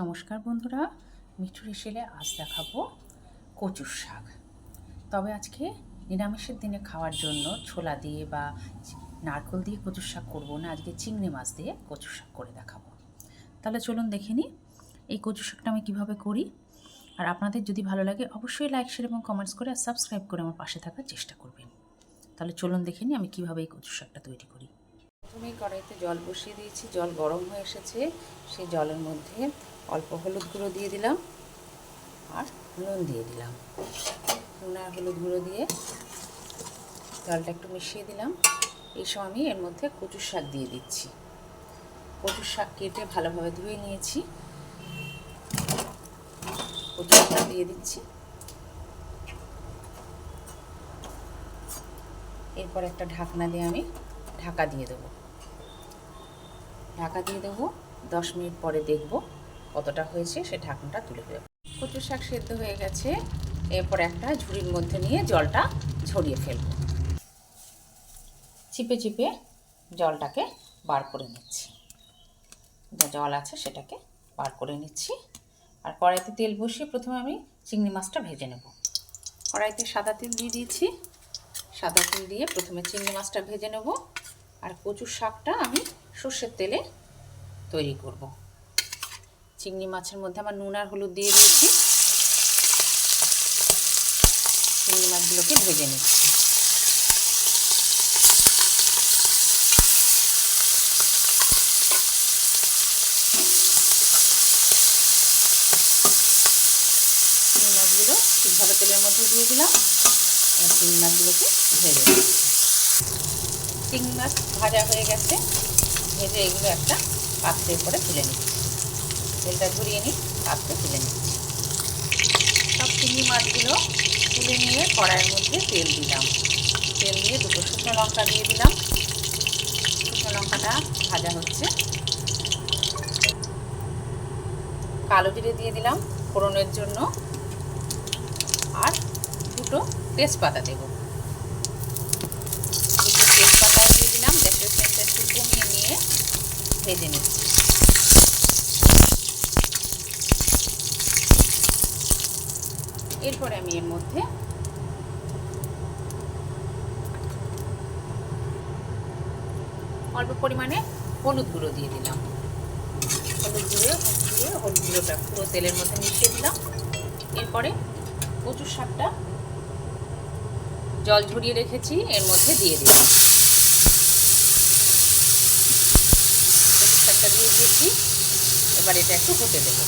নমস্কার বন্ধুরা মিঠুর এসেলে আজ দেখাবো কচুর শাক। তবে আজকে নিরামিষের দিনে খাওয়ার জন্য ছোলা দিয়ে বা নারকল দিয়ে কচুর শাক করব না, আজকে চিংড়ি মাছ দিয়ে কচুর শাক করে দেখাবো। তাহলে চলুন দেখে নিই এই কচুর শাকটা আমি কীভাবে করি। আর আপনাদের যদি ভালো লাগে অবশ্যই লাইক, শেয়ার এবং কমেন্টস করে আর সাবস্ক্রাইব করে আমার পাশে থাকার চেষ্টা করবেন। তাহলে চলুন দেখে নিই আমি কীভাবে এই কচুর শাকটা তৈরি করি। প্রথমেই কড়াইতে জল বসিয়ে দিয়েছি, জল গরম হয়ে এসেছে। সেই জলের মধ্যে অল্প হলুদ গুঁড়ো দিয়ে দিলাম আর নুন দিয়ে দিলাম। নুন আর হলুদ গুঁড়ো দিয়ে জলটা একটু মিশিয়ে দিলাম। এই সময় আমি এর মধ্যে কচুর শাক দিয়ে দিচ্ছি। কচুর শাক কেটে ভালোভাবে ধুয়ে নিয়েছি। কচুর শাক দিয়ে দিচ্ছি। এরপর একটা ঢাকনা দিয়ে আমি ঢাকা দিয়ে দেবো। ঢাকা দিয়ে দেবো, দশ মিনিট পরে দেখব। কতটা হয়েছে সে ঢাকনাটা তুলে দেবো কচু শাক সেদ্ধ হয়ে গেছে। এরপর একটা ঝুড়ির মধ্যে নিয়ে জলটা ঝরিয়ে ফেলব। চিপে চিপে জলটাকে বার করে নিচ্ছি। যা জল আছে সেটাকে বার করে নিচ্ছি। আর কড়াইতে তেল বসিয়ে প্রথমে আমি চিংড়ি মাছটা ভেজে নেব। কড়াইতে সাদা তেল দিয়ে দিয়েছি। সাদা তেল দিয়ে প্রথমে চিংড়ি মাছটা ভেজে নেব। আর কচুর শাকটা আমি সর্ষের তেলে তৈরি করব। চিংড়ি মাছের মধ্যে আমার নুন আর হলুদ দিয়ে দিয়েছি। চিংড়ি মাছগুলোকে ভেজে নিচ্ছি। চিংড়ি মাছগুলো ঠিকভাবে তেলের মধ্যে দিয়ে দিলাম। চিংড়ি মাছগুলোকে ভেজে চিংড়ি মাছ ভাজা হয়ে গেছে। ভেজে এগুলো একটা পাত্রের পরে তুলে নিচ্ছি। তেলটা ঝরিয়ে নিই পাত্রে তুলে নিচ্ছি। সব চিংড়ি মাছগুলো তুলে নিয়ে কড়াইয়ের মধ্যে তেল দিলাম। তেল দিয়ে দুটো শুকনো লঙ্কা দিয়ে দিলাম। শুকনো লঙ্কাটা ভাজা হচ্ছে। কালো জিরে দিয়ে দিলাম ফোড়নের জন্য। আর দুটো তেজপাতা দেব। দুটো তেজপাতা দিয়ে দিলাম। গ্যাসের ফ্লেমটা একটু কমিয়ে নিয়ে ভেজে নিচ্ছি। এরপরে আমি এর মধ্যে অল্প পরিমাণে হলুদ গুঁড়ো দিয়ে দিলাম। হলুদ গুঁড়ো দিয়ে হলুদ গুঁড়োটা পুরো তেলের মধ্যে মিশিয়ে দিলাম। এরপরে কচুর শাকটা জল ঝরিয়ে রেখেছি, এর মধ্যে দিয়ে দিলাম। কচুর শাকটা দিয়ে দিয়েছি। এবার এটা একটু হতে দেব।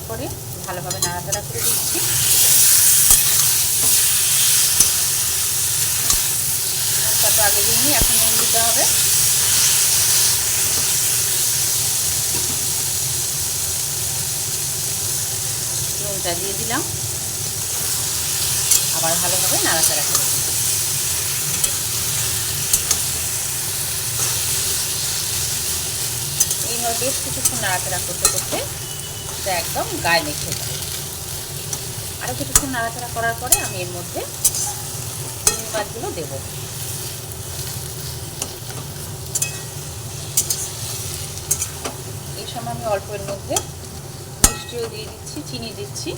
এরপরে ভালোভাবে নাড়াচাড়া করে দিচ্ছি। তো আগে দিইনি এখন নুন দিতে হবে। নুনটা দিয়ে দিলাম। আবার ভালোভাবে নাড়াচাড়া করে দিই এইভাবে বেশ কিছুক্ষণ নাড়াচাড়া করতে করতে এটা একদম গায়ে মেখে যাবে আরও কিছুক্ষণ নাড়াচাড়া করার পরে আমি এর মধ্যে চিংড়ি মাছগুলো দেবো। এই সময় আমি অল্প এর মধ্যে মিষ্টিও দিয়ে দিচ্ছি, চিনি দিচ্ছি।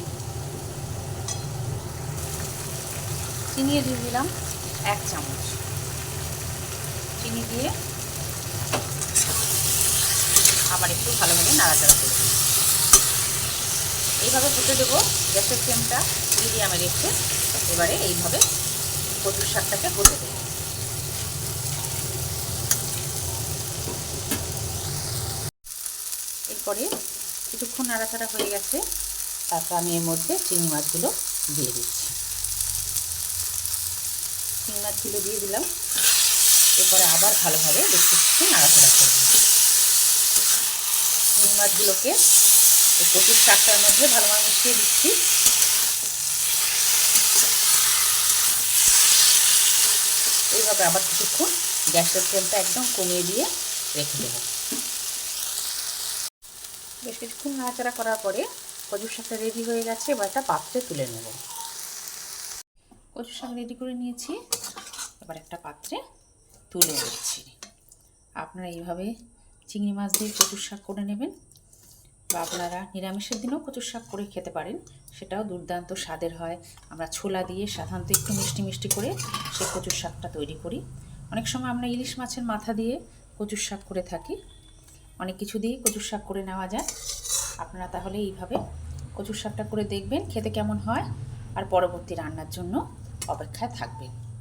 চিনিয়ে দিয়ে দিলাম এক চামচ। চিনি দিয়ে আবার একটু ভালোভাবে নাড়াচাড়া করে দিই এইভাবে ফুটে দেবো গ্যাসের ফ্লেমটা মিডিয়ামে রেখে এবারে এইভাবে কচুর শাকটাকে হতে দেবো। এরপরে কিছুক্ষণ নাড়াচাড়া হয়ে গেছে, তারপর আমি এর মধ্যে চিংড়ি মাছগুলো দিয়ে দিচ্ছি। চিংড়ি মাছগুলো দিয়ে দিলাম। এরপরে আবার ভালোভাবে কিছুক্ষণ নাড়াচাড়া করব চিংড়ি মাছগুলোকে কচুর শাকটার মধ্যে ভালোভাবে মিশিয়ে দিচ্ছি। এইভাবে আবার কিছুক্ষণ গ্যাসের ফ্লেমটা একদম কমিয়ে দিয়ে রেখে দেবো। বেশ কিছুক্ষণ নাড়াচাড়া করার পরে কচুর শাকটা রেডি হয়ে গেছে, এবার একটা পাত্রে তুলে নেব। কচুর শাক রেডি করে নিয়েছি, এবার একটা পাত্রে তুলে নিচ্ছি। আপনারা এইভাবে চিংড়ি মাছ দিয়ে কচুর শাক করে নেবেন। বা আপনারা নিরামিষের দিনেও কচুর শাক করে খেতে পারেন। সেটাও দুর্দান্ত স্বাদের হয়। আমরা ছোলা দিয়ে সাধারণত একটু মিষ্টি মিষ্টি করে সেই কচুর শাকটা তৈরি করি। অনেক সময় আমরা ইলিশ মাছের মাথা দিয়ে কচুর শাক করে থাকি। অনেক কিছু দিয়ে কচুর শাক করে নেওয়া যায়। আপনারা তাহলে এইভাবে কচুর শাকটা করে দেখবেন, খেতে কেমন হয়। আর পরবর্তী রান্নার জন্য অপেক্ষায় থাকবেন।